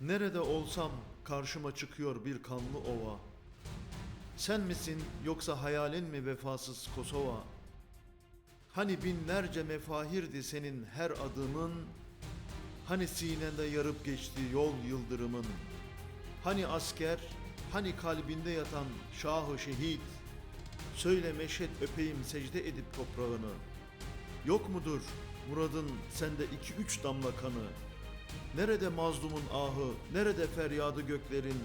Nerede olsam karşıma çıkıyor bir kanlı ova. Sen misin yoksa hayalin mi vefasız Kosova? Hani binlerce mefahirdi senin her adımın, Hani sinende yarıp geçti yol yıldırımın, Hani asker, hani kalbinde yatan şahı şehit, Söyle meşet öpeyim secde edip toprağını, Yok mudur muradın sende iki üç damla kanı, Nerede mazlumun ahı, nerede feryadı göklerin?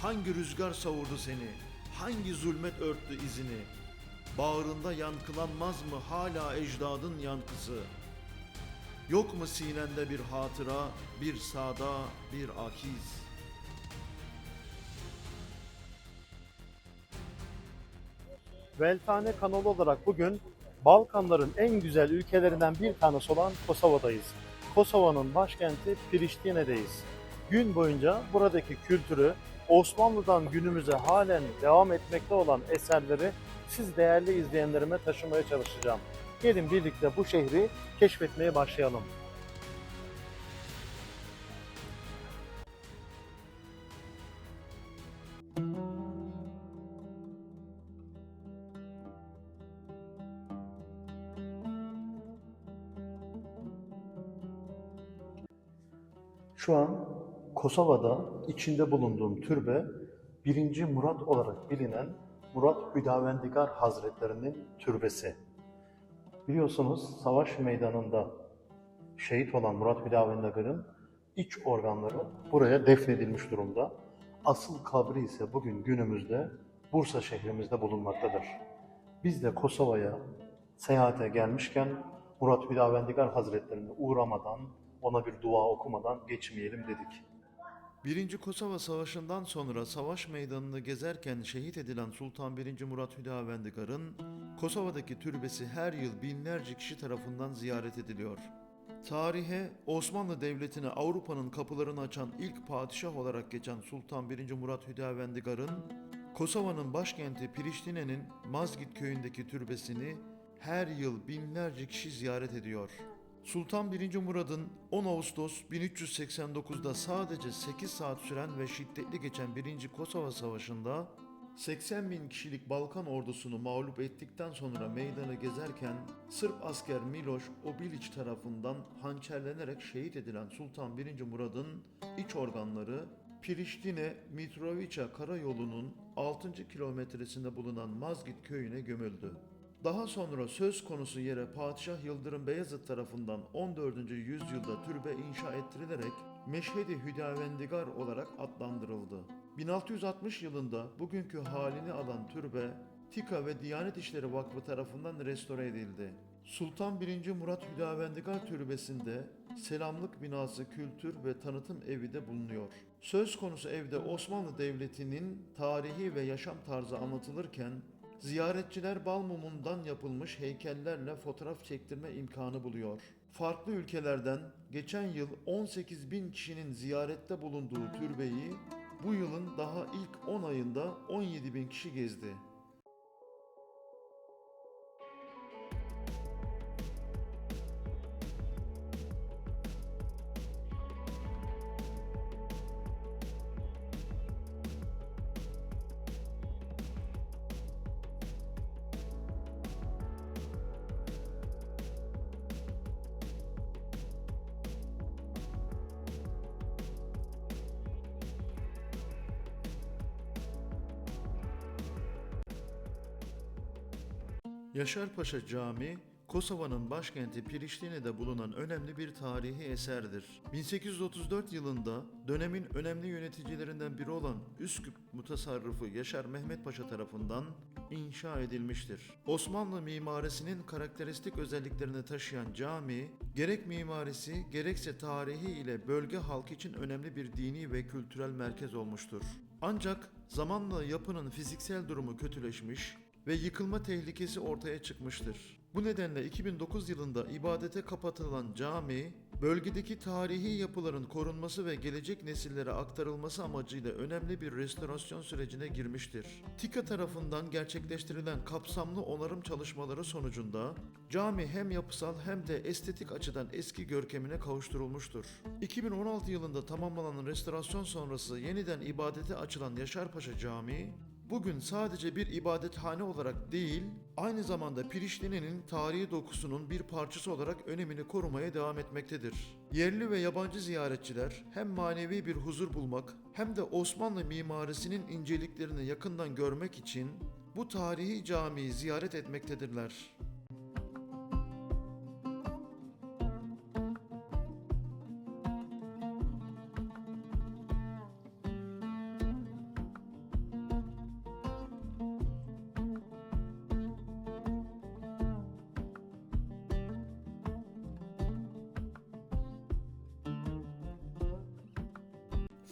Hangi rüzgar savurdu seni? Hangi zulmet örttü izini? Bağrında yankılanmaz mı hala ecdadın yankısı? Yok mu sinende bir hatıra, bir sada, bir akiz? Veltane kanalı olarak bugün Balkanların en güzel ülkelerinden bir tanesi olan Kosova'dayız. Kosova'nın başkenti Priştine'deyiz. Gün boyunca buradaki kültürü, Osmanlı'dan günümüze halen devam etmekte olan eserleri siz değerli izleyenlerime taşımaya çalışacağım. Gelin birlikte bu şehri keşfetmeye başlayalım. Kosova'da içinde bulunduğum türbe 1. Murat olarak bilinen Murat Hüdavendigar Hazretlerinin türbesi. Biliyorsunuz savaş meydanında şehit olan Murat Hüdavendigar'ın iç organları buraya defnedilmiş durumda. Asıl kabri ise bugün günümüzde Bursa şehrimizde bulunmaktadır. Biz de Kosova'ya seyahate gelmişken Murat Hüdavendigar Hazretlerine uğramadan, ona bir dua okumadan geçmeyelim dedik. Birinci Kosova Savaşı'ndan sonra savaş meydanını gezerken şehit edilen Sultan 1. Murat Hüdavendigar'ın Kosova'daki türbesi her yıl binlerce kişi tarafından ziyaret ediliyor. Tarihe Osmanlı Devleti'ne Avrupa'nın kapılarını açan ilk padişah olarak geçen Sultan 1. Murat Hüdavendigar'ın Kosova'nın başkenti Priştine'nin Mazgit köyündeki türbesini her yıl binlerce kişi ziyaret ediyor. Sultan 1. Murad'ın 10 Ağustos 1389'da sadece 8 saat süren ve şiddetli geçen 1. Kosova Savaşı'nda 80 bin kişilik Balkan ordusunu mağlup ettikten sonra meydanı gezerken Sırp asker Miloš Obilić tarafından hançerlenerek şehit edilen Sultan 1. Murad'ın iç organları Priştine Mitrovica karayolunun 6. kilometresinde bulunan Mazgit köyüne gömüldü. Daha sonra söz konusu yere Padişah Yıldırım Beyazıt tarafından 14. yüzyılda türbe inşa ettirilerek Meşhedi Hüdavendigar olarak adlandırıldı. 1660 yılında bugünkü halini alan türbe TİKA ve Diyanet İşleri Vakfı tarafından restore edildi. Sultan 1. Murat Hüdavendigar Türbesi'nde selamlık binası kültür ve tanıtım evi de bulunuyor. Söz konusu evde Osmanlı Devleti'nin tarihi ve yaşam tarzı anlatılırken Ziyaretçiler bal mumundan yapılmış heykellerle fotoğraf çektirme imkanı buluyor. Farklı ülkelerden geçen yıl 18 bin kişinin ziyarette bulunduğu türbeyi bu yılın daha ilk 10 ayında 17 bin kişi gezdi. Yaşarpaşa Camii, Kosova'nın başkenti Priştine'de bulunan önemli bir tarihi eserdir. 1834 yılında dönemin önemli yöneticilerinden biri olan Üsküp mutasarrıfı Yaşar Mehmet Paşa tarafından inşa edilmiştir. Osmanlı mimarisinin karakteristik özelliklerini taşıyan cami, gerek mimarisi gerekse tarihi ile bölge halkı için önemli bir dini ve kültürel merkez olmuştur. Ancak zamanla yapının fiziksel durumu kötüleşmiş, ve yıkılma tehlikesi ortaya çıkmıştır. Bu nedenle 2009 yılında ibadete kapatılan cami Bölgedeki tarihi yapıların korunması ve gelecek nesillere aktarılması amacıyla önemli bir restorasyon sürecine girmiştir. TİKA tarafından gerçekleştirilen kapsamlı onarım çalışmaları sonucunda cami hem yapısal hem de estetik açıdan eski görkemine kavuşturulmuştur. 2016 yılında tamamlanan restorasyon sonrası yeniden ibadete açılan Yaşarpaşa Camii, Bugün sadece bir ibadethane olarak değil, aynı zamanda Priştine'nin tarihi dokusunun bir parçası olarak önemini korumaya devam etmektedir. Yerli ve yabancı ziyaretçiler hem manevi bir huzur bulmak hem de Osmanlı mimarisinin inceliklerini yakından görmek için bu tarihi camiyi ziyaret etmektedirler.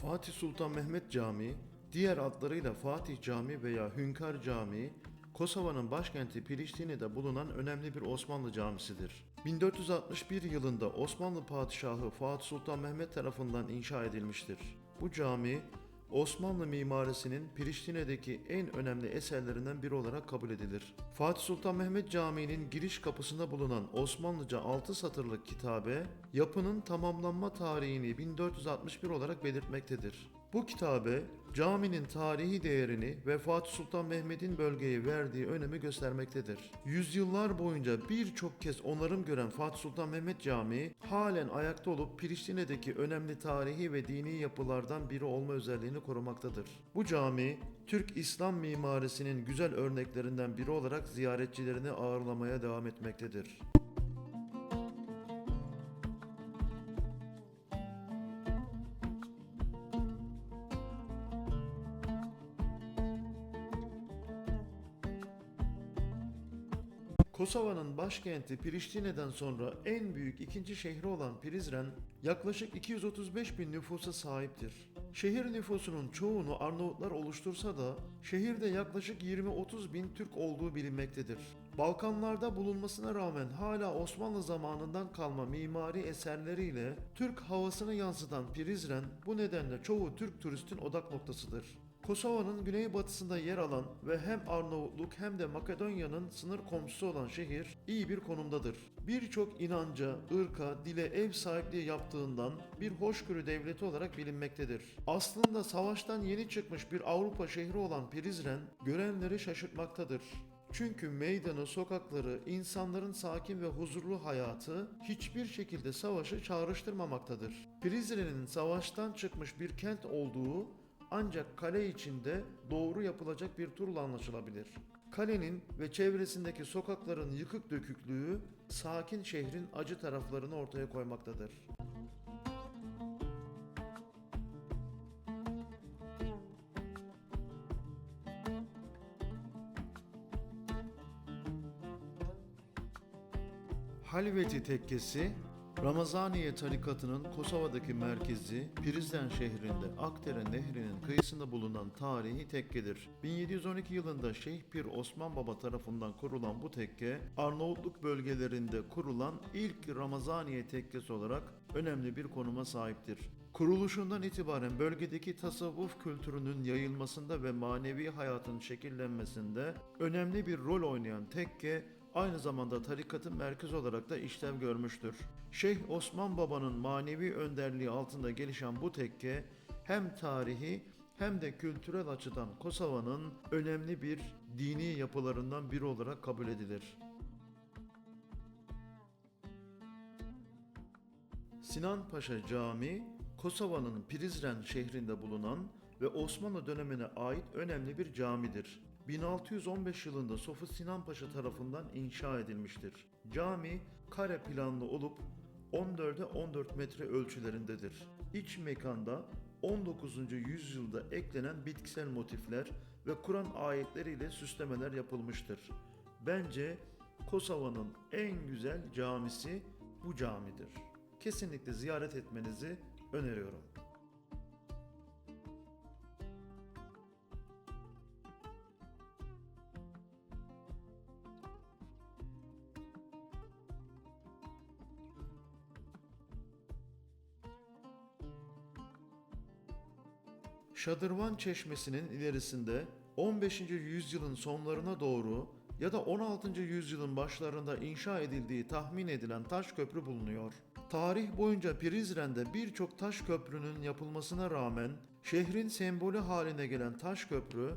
Fatih Sultan Mehmet Camii, diğer adlarıyla Fatih Camii veya Hünkar Camii, Kosova'nın başkenti Priştine'de bulunan önemli bir Osmanlı camisidir. 1461 yılında Osmanlı Padişahı Fatih Sultan Mehmet tarafından inşa edilmiştir. Bu cami, Osmanlı mimarisinin Priştine'deki en önemli eserlerinden biri olarak kabul edilir. Fatih Sultan Mehmet Camii'nin giriş kapısında bulunan Osmanlıca 6 satırlık kitabe, yapının tamamlanma tarihini 1461 olarak belirtmektedir. Bu kitabe, caminin tarihi değerini ve Fatih Sultan Mehmet'in bölgeye verdiği önemi göstermektedir. Yüzyıllar boyunca birçok kez onarım gören Fatih Sultan Mehmet Camii, halen ayakta olup Priştine'deki önemli tarihi ve dini yapılardan biri olma özelliğini korumaktadır. Bu cami, Türk İslam mimarisinin güzel örneklerinden biri olarak ziyaretçilerini ağırlamaya devam etmektedir. Kosova'nın başkenti Priştine'den sonra en büyük ikinci şehri olan Prizren yaklaşık 235 bin nüfusa sahiptir. Şehir nüfusunun çoğunu Arnavutlar oluştursa da şehirde yaklaşık 20-30 bin Türk olduğu bilinmektedir. Balkanlarda bulunmasına rağmen hala Osmanlı zamanından kalma mimari eserleriyle Türk havasını yansıtan Prizren bu nedenle çoğu Türk turistin odak noktasıdır. Kosova'nın güneybatısında yer alan ve hem Arnavutluk hem de Makedonya'nın sınır komşusu olan şehir iyi bir konumdadır. Birçok inanca, ırka, dile ev sahipliği yaptığından bir hoşgörü devleti olarak bilinmektedir. Aslında savaştan yeni çıkmış bir Avrupa şehri olan Prizren görenleri şaşırtmaktadır. Çünkü meydanı, sokakları, insanların sakin ve huzurlu hayatı hiçbir şekilde savaşı çağrıştırmamaktadır. Prizren'in savaştan çıkmış bir kent olduğu ancak kale içinde doğru yapılacak bir turla anlaşılabilir. Kalenin ve çevresindeki sokakların yıkık döküklüğü sakin şehrin acı taraflarını ortaya koymaktadır. Halveti Tekkesi, Ramazaniye tarikatının Kosova'daki merkezi Prizren şehrinde Akdere Nehri'nin kıyısında bulunan tarihi tekkedir. 1712 yılında Şeyh Pir Osman Baba tarafından kurulan bu tekke, Arnavutluk bölgelerinde kurulan ilk Ramazaniye tekkesi olarak önemli bir konuma sahiptir. Kuruluşundan itibaren bölgedeki tasavvuf kültürünün yayılmasında ve manevi hayatın şekillenmesinde önemli bir rol oynayan tekke, aynı zamanda tarikatın merkez olarak da işlev görmüştür. Şeyh Osman Baba'nın manevi önderliği altında gelişen bu tekke hem tarihi hem de kültürel açıdan Kosova'nın önemli bir dini yapılarından biri olarak kabul edilir. Sinan Paşa Camii, Kosova'nın Prizren şehrinde bulunan ve Osmanlı dönemine ait önemli bir camidir. 1615 yılında Sofu Sinan Paşa tarafından inşa edilmiştir. Cami kare planlı olup 14'e 14 metre ölçülerindedir. İç mekanda 19. yüzyılda eklenen bitkisel motifler ve Kur'an ayetleriyle süslemeler yapılmıştır. Bence Kosova'nın en güzel camisi bu camidir. Kesinlikle ziyaret etmenizi öneriyorum. Şadırvan Çeşmesi'nin ilerisinde 15. yüzyılın sonlarına doğru ya da 16. yüzyılın başlarında inşa edildiği tahmin edilen taş köprü bulunuyor. Tarih boyunca Prizren'de birçok taş köprünün yapılmasına rağmen şehrin sembolü haline gelen taş köprü,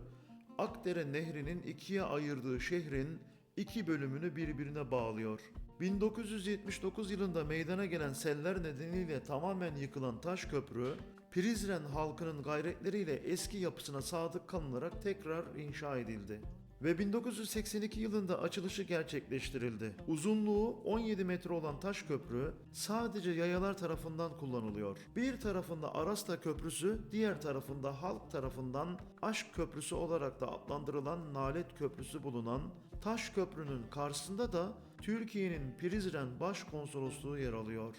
Akdere Nehri'nin ikiye ayırdığı şehrin iki bölümünü birbirine bağlıyor. 1979 yılında meydana gelen seller nedeniyle tamamen yıkılan taş köprü, Prizren halkının gayretleriyle eski yapısına sadık kalınarak tekrar inşa edildi. Ve 1982 yılında açılışı gerçekleştirildi. Uzunluğu 17 metre olan taş köprü sadece yayalar tarafından kullanılıyor. Bir tarafında Arasta Köprüsü, diğer tarafında halk tarafından Aşk Köprüsü olarak da adlandırılan Nalet Köprüsü bulunan Taş Köprü'nün karşısında da Türkiye'nin Prizren Başkonsolosluğu yer alıyor.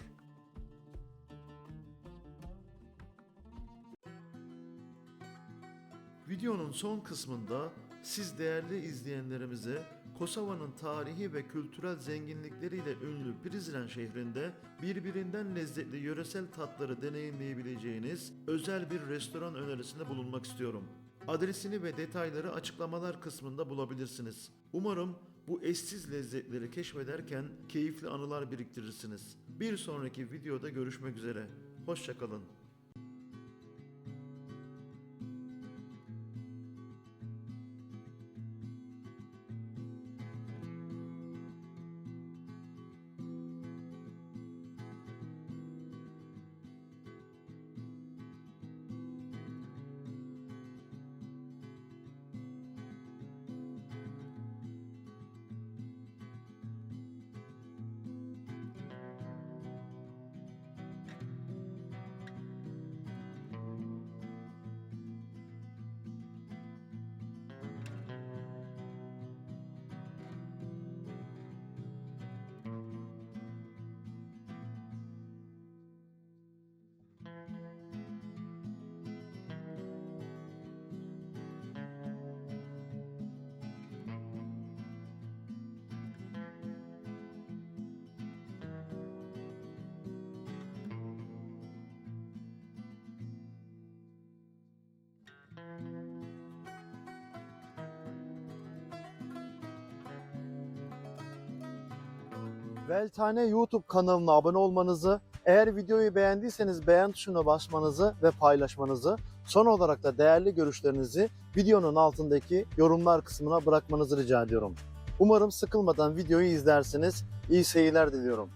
Videonun son kısmında siz değerli izleyenlerimize Kosova'nın tarihi ve kültürel zenginlikleriyle ünlü Prizren şehrinde birbirinden lezzetli yöresel tatları deneyimleyebileceğiniz özel bir restoran önerisinde bulunmak istiyorum. Adresini ve detayları açıklamalar kısmında bulabilirsiniz. Umarım bu eşsiz lezzetleri keşfederken keyifli anılar biriktirirsiniz. Bir sonraki videoda görüşmek üzere. Hoşçakalın. Veltane YouTube kanalına abone olmanızı, eğer videoyu beğendiyseniz beğen tuşuna basmanızı ve paylaşmanızı, son olarak da değerli görüşlerinizi videonun altındaki yorumlar kısmına bırakmanızı rica ediyorum. Umarım sıkılmadan videoyu izlersiniz. İyi seyirler diliyorum.